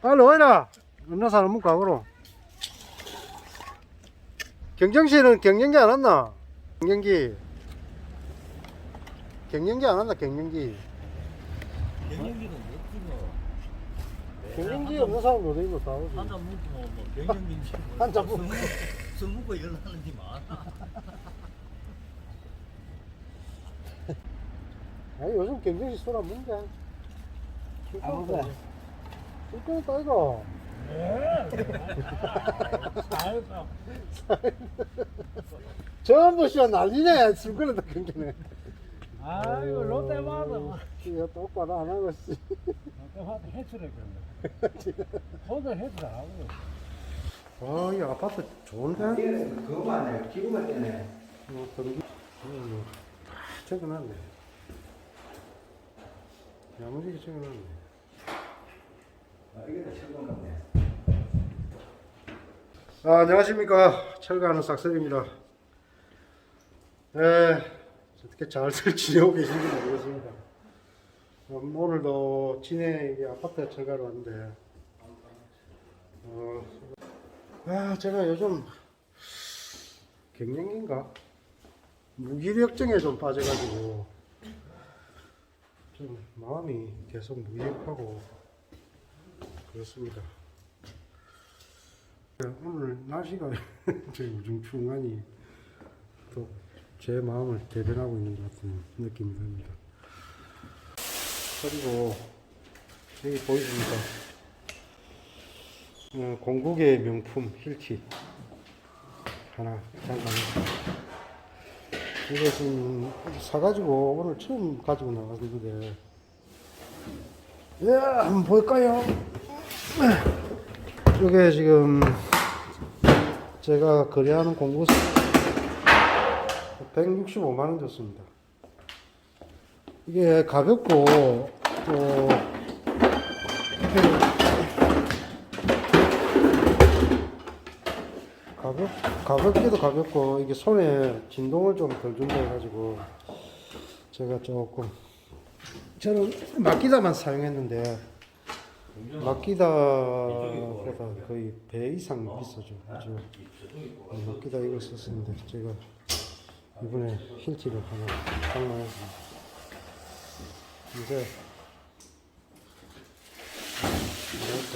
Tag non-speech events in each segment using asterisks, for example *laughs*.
빨리 오이라. 없는 사람 문 가보러. 경정시는 경영기 안 왔나? 경영기. 경영기 안 왔나? 경영기. 경영기는 못 찍어. 경영기 없는 사람 어디 있노? 다 오지. 한잔 묻고 뭐 경영기인지 *laughs* 한잔 묻고. *laughs* 술 먹고 일어나는지 많아. 아니 요즘 경정시 술안 먹는데. 안 먹어. 술거는 따이가. 아이고. *laughs* 전부 씨가 난리네. 술거는 다 경기네. 아이고 롯데마다 이거 똑바로 안 하고 씨. 롯데마다 해수를 그런데. 오늘 해수 안 하고. 아, 이 아파트 좋은데? 그거만 해. 기구만 떼네. 어, 전기, 어, 적어놨네. 야무지게 적어놨네. 아. 아, 안녕하십니까. 철가하는 싹설입니다. 에, 어떻게 잘들 *laughs* 지내고 계신지 모르겠습니다. 음, 오늘도 진해 아파트 철가러 왔는데, 어, 아, 제가 요즘 갱년기인가? 무기력증에 좀 빠져가지고, 좀 마음이 계속 무기력하고, 그렇습니다. 오늘 날씨가 되게 우중충하니 또 제 마음을 대변하고 있는 것 같은 느낌이 듭니다. 그리고 여기 보이십니까? 어, 공국의 명품 힐티 하나 장만했습니다. 이것은 사가지고 오늘 처음 가지고 나갔는데 예, 한번 볼까요? 이게 지금 제가 거래하는 공구수 165만 원 줬습니다. 이게 가볍고 또 가볍 가볍기도 가볍고 이게 손에 진동을 좀 덜 준다 해가지고 제가 조금 저는 맡기다만 사용했는데 맡기다보다 거의 배 이상 비싸죠. 그죠? 어, 맡기다 이걸 썼었는데 제가 이번에 힐티를 하나 장만했습니다. 이제 뭐랄까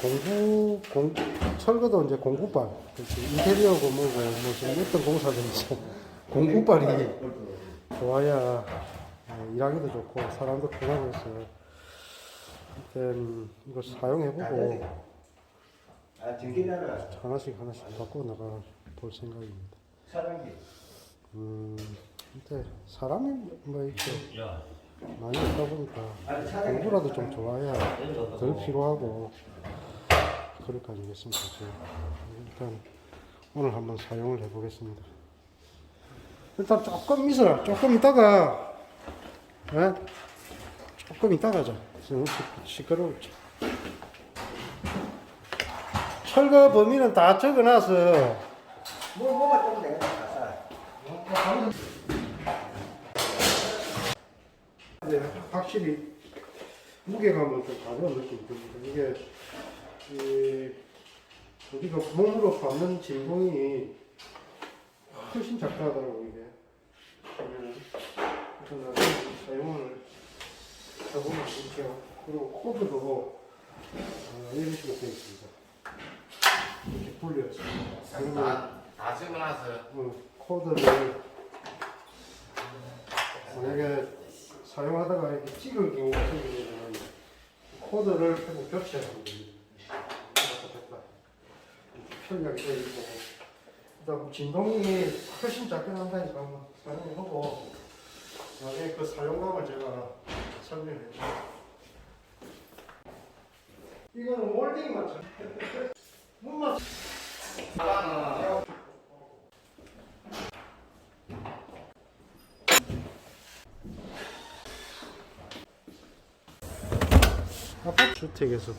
공구 공 철거도 이제 공구발 그렇지 인테리어 고무고 무슨 어떤 공사든지 *laughs* 공구발이 좋아야 어, 일하기도 좋고 사람도 편하고 있어요. 일단 이거 사용해보고 아, 전기나라 하나씩 하나씩 바꿔 나가 볼 생각입니다. 사랑기. 음, 근데 사람이 뭐 이렇게 야, 많이 있다 보니까 사랑기. 공부라도 좀 좋아야 덜 피로하고 그럴 거 아니겠습니까? 제가. 일단 오늘 한번 사용을 해보겠습니다. 일단 조금 있어라. 조금 있다가 예? 조금 있다가 하자. 지금 시- 시끄러울지. 철거 범위는 다 적어놔서 뭐, 뭐가 좀 되겠다. 네, 확실히 무게감은 좀 가벼운 느낌이 듭니다. 이게 이, 우리가 몸으로 받는 진동이 훨씬 작다더라고 이게. 네. 그래서 나중에 사용을 해 보면 이렇게 그리고 코드도 어, 이런 식으로 되어 있습니다. 이렇게 분리해서 그러면 다, 다 쓰고 나서 어, 코드를 만약에 사용하다가 이렇게 찍을 경우가 생기면 코드를 계속 교체하면 됩니다. 됐다, 됐다. 이렇게 편리하게 되어 있고 그다음 진동이 훨씬 작게 난다니까 한번 사용해보고 나중에 그 사용감을 제가 설명해 드릴게요. 이거는 몰딩 맞죠? 못 맞. 아파트 주택에서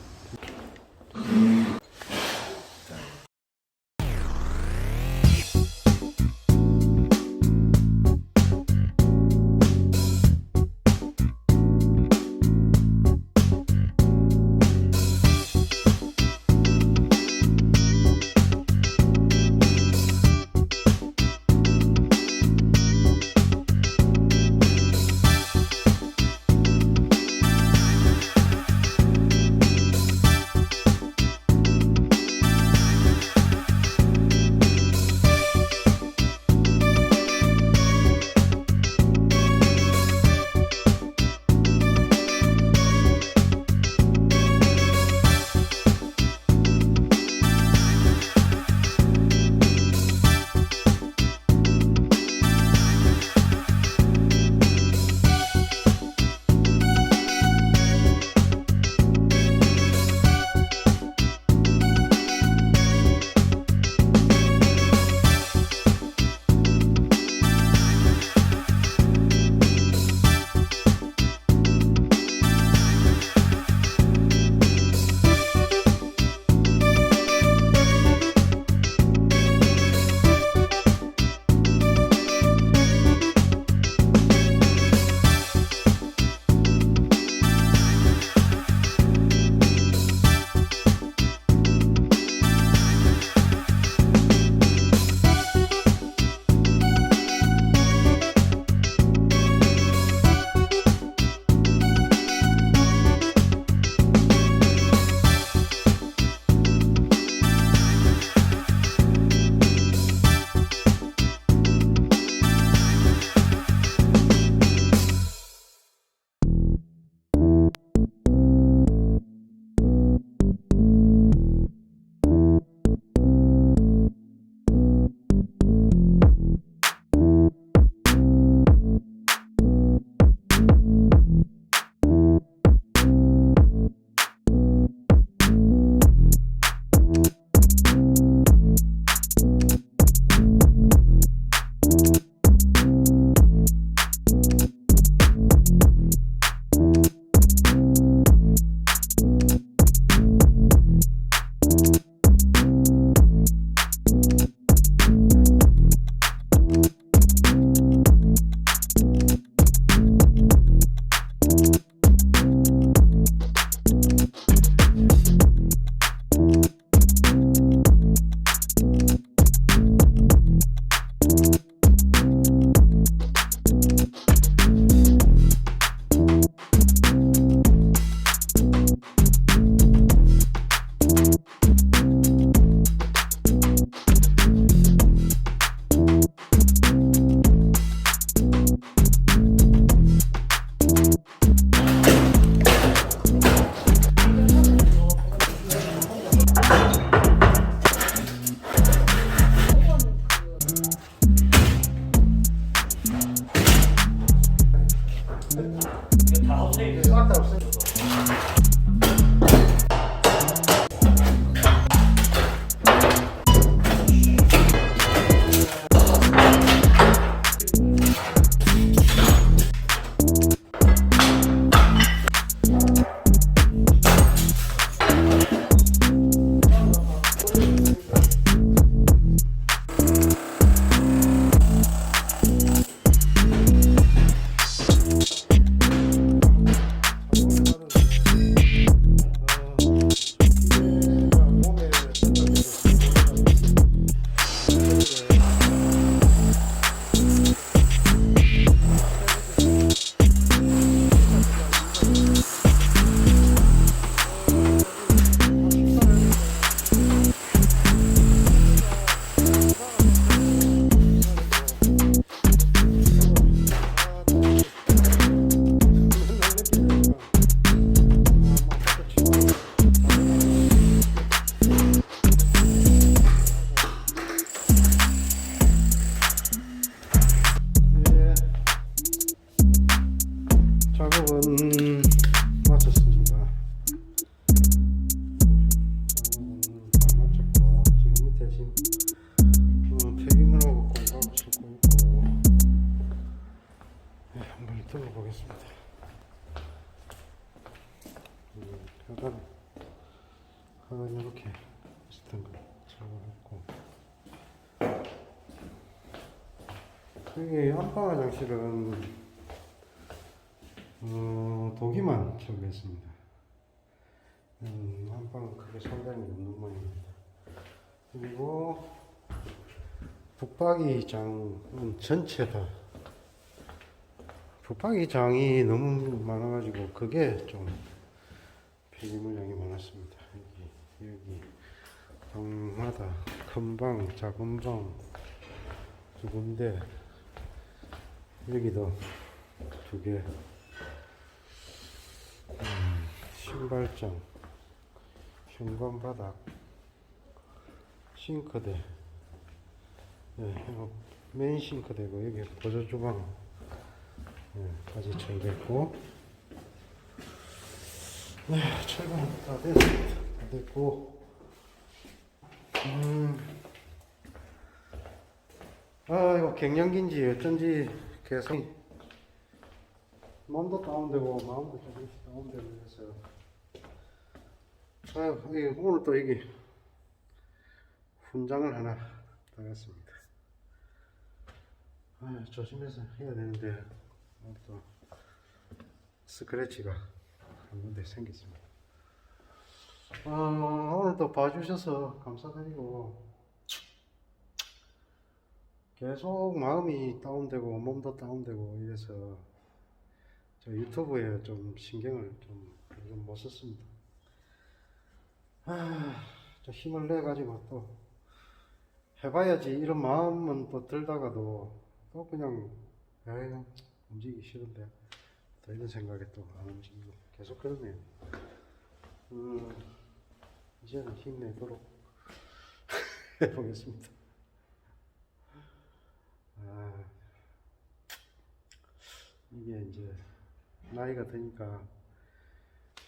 여기 안방 화장실은 어, 독이만 처리했습니다. 음, 안방은 크게 상당히 없는 모양입니다. 그리고 북박이장은 전체 다 북박이장이 너무 많아가지고 그게 좀 폐기물량이 많았습니다. 여기 여기 방마다 큰 방, 작은 방 두 군데 여기도 두 개. 음, 신발장, 현관 바닥, 싱크대. 네, 이거 메인 싱크대고 여기 보조 주방 네, 까지 처리됐고. 네, 철근 다 됐습니다. 다 됐고. 음. 아 이거 갱년기인지 어쩐지 계속 몸도 다운되고 마음도 조금씩 다운되고 해서. 아 오늘 또 이게 훈장을 하나 당했습니다. 아 조심해서 해야 되는데 또 스크래치가 한 군데 생겼습니다. 아 오늘 또 봐주셔서 감사드리고 계속 마음이 다운되고 몸도 다운되고 이래서 저 유튜브에 좀 신경을 좀 요즘 못 썼습니다. 아, 저 힘을 내 가지고 또 해봐야지 이런 마음은 또 들다가도 또 그냥 에이, 움직이기 싫은데 또 이런 생각에 또 안 움직이고 계속 그러네요. 음, 이제는 힘내도록 *laughs* 해보겠습니다. 아, 이제 나이가 드니까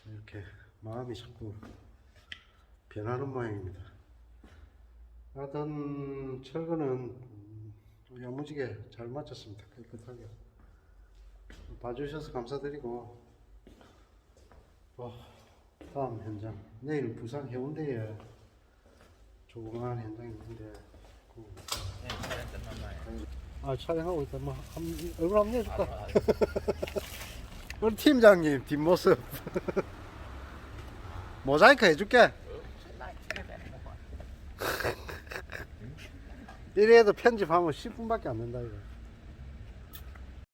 이렇게 마음이 자꾸 변하는 모양입니다. 하여튼 철거는 음, 야무지게 잘 마쳤습니다. 깨끗하게. 봐주셔서 감사드리고 어, 다음 현장 내일 부산 해운대에 조그마한 현장이 있는데 그 네, 끝났나요? 아 촬영하고 있다. 뭐 한, 얼굴 한번 내줄까? *laughs* 우리 팀장님 뒷모습. *laughs* 모자이크 해줄게. *laughs* 이래도 편집하면 10분밖에 안 된다 이거